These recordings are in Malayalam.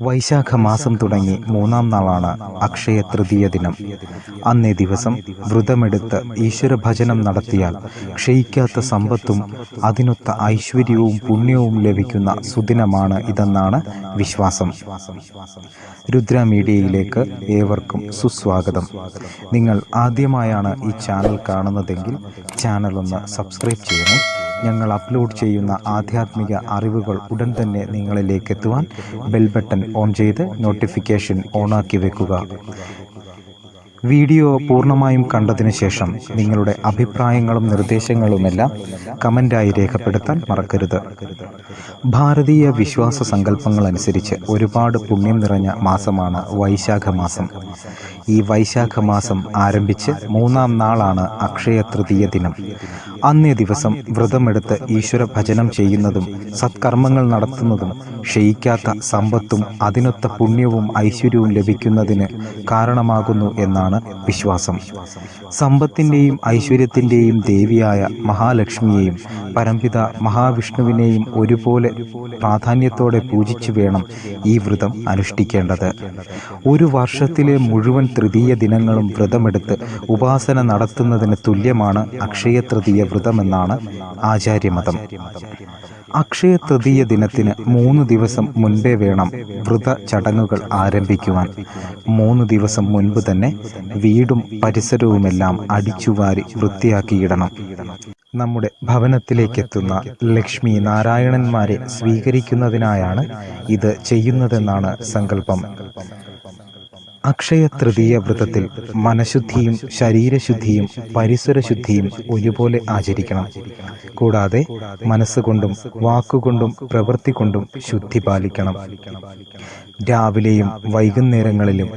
വൈശാഖ മാസം തുടങ്ങി മൂന്നാം നാളാണ് അക്ഷയ തൃതീയ ദിനം അന്നേ ദിവസം വ്രതമെടുത്ത് ഈശ്വരഭജനം നടത്തിയാൽ ക്ഷയിക്കാത്ത സമ്പത്തും അതിനൊത്ത ഐശ്വര്യവും പുണ്യവും ലഭിക്കുന്ന സുദിനമാണ് ഇതെന്നാണ് വിശ്വാസം. രുദ്ര മീഡിയയിലേക്ക് ഏവർക്കും സുസ്വാഗതം. നിങ്ങൾ ആദ്യമായാണ് ഈ ചാനൽ കാണുന്നതെങ്കിൽ ചാനൽ ഒന്ന് സബ്സ്ക്രൈബ് ചെയ്യണേ. ഞങ്ങൾ അപ്ലോഡ് ചെയ്യുന്ന ആധ്യാത്മിക അറിവുകൾ ഉടൻ തന്നെ നിങ്ങളിലേക്ക് എത്തുവാൻ ബെൽ ബട്ടൺ ഓൺ ചെയ്ത് നോട്ടിഫിക്കേഷൻ ഓണാക്കി വെക്കുക. വീഡിയോ പൂർണമായും കണ്ടതിന് ശേഷം നിങ്ങളുടെ അഭിപ്രായങ്ങളും നിർദ്ദേശങ്ങളുമെല്ലാം കമന്റായി രേഖപ്പെടുത്താൻ മറക്കരുത്. ഭാരതീയ വിശ്വാസ സങ്കല്പങ്ങൾ അനുസരിച്ച് ഒരുപാട് പുണ്യം നിറഞ്ഞ മാസമാണ് വൈശാഖ മാസം ഈ വൈശാഖ മാസം ആരംഭിച്ച് മൂന്നാം നാളാണ് അക്ഷയ തൃതീയ ദിനം. അന്നേ ദിവസം വ്രതമെടുത്ത് ഈശ്വര ഭജനം ചെയ്യുന്നതും സത്കർമ്മങ്ങൾ നടത്തുന്നതും ക്ഷയിക്കാത്ത സമ്പത്തും അതിനൊത്ത പുണ്യവും ഐശ്വര്യവും ലഭിക്കുന്നതിന് കാരണമാകുന്നു എന്നാണ് വിശ്വാസം. സമ്പത്തിന്റെയും ഐശ്വര്യത്തിന്റെയും ദേവിയായ മഹാലക്ഷ്മിയെയും പരംപിത മഹാവിഷ്ണുവിനെയും ഒരുപോലെ പ്രാധാന്യത്തോടെ പൂജിച്ചു വേണം ഈ വ്രതം അനുഷ്ഠിക്കേണ്ടത്. ഒരു വർഷത്തിലെ മുഴുവൻ തൃതീയ ദിനങ്ങളും വ്രതമെടുത്ത് ഉപാസന നടത്തുന്നതിന് തുല്യമാണ് അക്ഷയ തൃതീയ വ്രതമെന്നാണ് ആചാര്യമതം. അക്ഷയ തൃതീയ ദിനത്തിന് മൂന്ന് ദിവസം മുൻപേ വേണം വ്രത ചടങ്ങുകൾ ആരംഭിക്കുവാൻ. മൂന്ന് ദിവസം മുൻപ് തന്നെ വീടും പരിസരവുമെല്ലാം അടിച്ചുവാരി വൃത്തിയാക്കിയിടണം. നമ്മുടെ ഭവനത്തിലേക്കെത്തുന്ന ലക്ഷ്മി നാരായണന്മാരെ സ്വീകരിക്കുന്നതിനായാണ് ഇത് ചെയ്യുന്നതെന്നാണ് സങ്കല്പം. അക്ഷയ തൃതീയ വ്രതത്തിൽ മനഃശുദ്ധിയും ശരീരശുദ്ധിയും പരിസരശുദ്ധിയും ഒരുപോലെ ആചരിക്കണം. കൂടാതെ മനസ്സുകൊണ്ടും വാക്കുകൊണ്ടും പ്രവൃത്തി കൊണ്ടും ശുദ്ധി പാലിക്കണം. രാവിലെയും വൈകുന്നേരങ്ങളിലും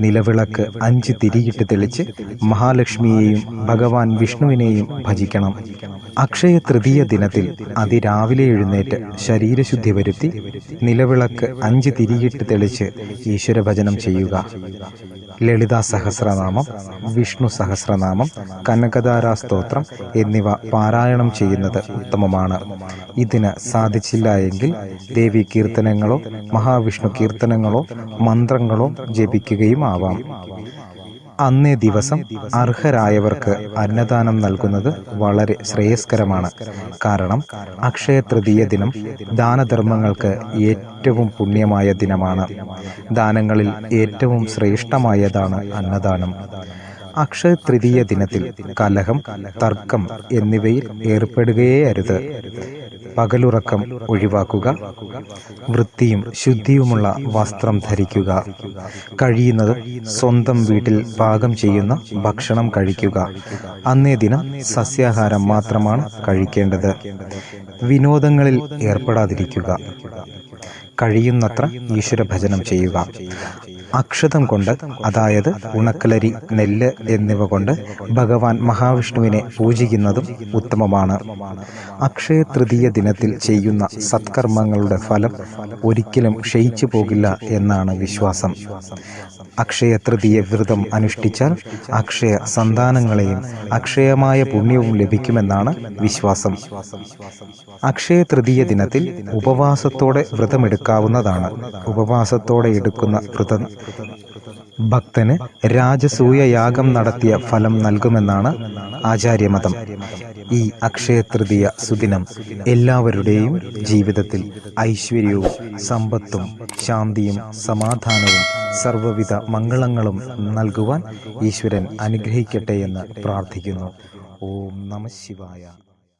നിലവിളക്ക് അഞ്ച് തിരിയിട്ട് തെളിച്ച് മഹാലക്ഷ്മിയെയും ഭഗവാൻ വിഷ്ണുവിനെയും ഭജിക്കണം. അക്ഷയ തൃതീയ ദിനത്തിൽ അതിരാവിലെ എഴുന്നേറ്റ് ശരീരശുദ്ധി വരുത്തി നിലവിളക്ക് അഞ്ച് തിരിയിട്ട് തെളിച്ച് ഈശ്വരഭജനം ചെയ്യുക. ലളിത സഹസ്രനാമം വിഷ്ണു സഹസ്രനാമം കനകധാരാ സ്തോത്രം എന്നിവ പാരായണം ചെയ്യുന്നത് ഉത്തമമാണ്. ഇതിന് സാധിച്ചില്ല എങ്കിൽ ദേവി കീർത്തനങ്ങളോ മഹാവിഷ്ണു കീർത്തനങ്ങളോ മന്ത്രങ്ങളോ ജപിക്കുകയും ആവാം. അന്നേ ദിവസം അർഹരായവർക്ക് അന്നദാനം നൽകുന്നത് വളരെ ശ്രേയസ്കരമാണ്. കാരണം അക്ഷയ തൃതീയ ദിനം ദാനധർമ്മങ്ങൾക്ക് ഏറ്റവും പുണ്യമായ ദിനമാണ്. ദാനങ്ങളിൽ ഏറ്റവും ശ്രേഷ്ഠമായതാണ് അന്നദാനം. അക്ഷയ തൃതീയ ദിനത്തിൽ കലഹം തർക്കം എന്നിവയിൽ ഏർപ്പെടുകയേ അരുത് പകലുറക്കം ഒഴിവാക്കുക വൃത്തിയും ശുദ്ധിയുമുള്ള വസ്ത്രം ധരിക്കുക കഴിയുന്നതും സ്വന്തം വീട്ടിൽ പാകം ചെയ്യുന്ന ഭക്ഷണം കഴിക്കുക. അന്നേ ദിനം സസ്യാഹാരം മാത്രമാണ് കഴിക്കേണ്ടത്. വിനോദങ്ങളിൽ ഏർപ്പെടാതിരിക്കുക. കഴിയുന്നത്ര ഈശ്വരഭജനം ചെയ്യുക. അക്ഷതം കൊണ്ട് അതായത് ഉണക്കലരി നെല്ല് എന്നിവ കൊണ്ട് ഭഗവാൻ മഹാവിഷ്ണുവിനെ പൂജിക്കുന്നതും ഉത്തമമാണ്. അക്ഷയ തൃതീയ ദിനത്തിൽ ചെയ്യുന്ന സത്കർമ്മങ്ങളുടെ ഫലം ഒരിക്കലും ക്ഷയിച്ചു പോകില്ല എന്നാണ് വിശ്വാസം. അക്ഷയ തൃതീയ വ്രതം അനുഷ്ഠിച്ചാൽ അക്ഷയ സന്താനങ്ങളെയും അക്ഷയമായ പുണ്യവും ലഭിക്കുമെന്നാണ് വിശ്വാസം. അക്ഷയ തൃതീയ ദിനത്തിൽ ഉപവാസത്തോടെ വ്രതമെടുക്കാവുന്നതാണ്. ഉപവാസത്തോടെ എടുക്കുന്ന വ്രതം. ഭക്തന് രാജസൂയ യാഗം നടത്തിയ ഫലം നൽകുമെന്നാണ് ആചാര്യമതം. ഈ അക്ഷയ തൃതീയ സുദിനം എല്ലാവരുടെയും ജീവിതത്തിൽ ഐശ്വര്യവും സമ്പത്തും ശാന്തിയും സമാധാനവും സർവവിധ മംഗളങ്ങളും നൽകുവാൻ ഈശ്വരൻ അനുഗ്രഹിക്കട്ടെ എന്ന് പ്രാർത്ഥിക്കുന്നു. ഓം നമ ശിവായ.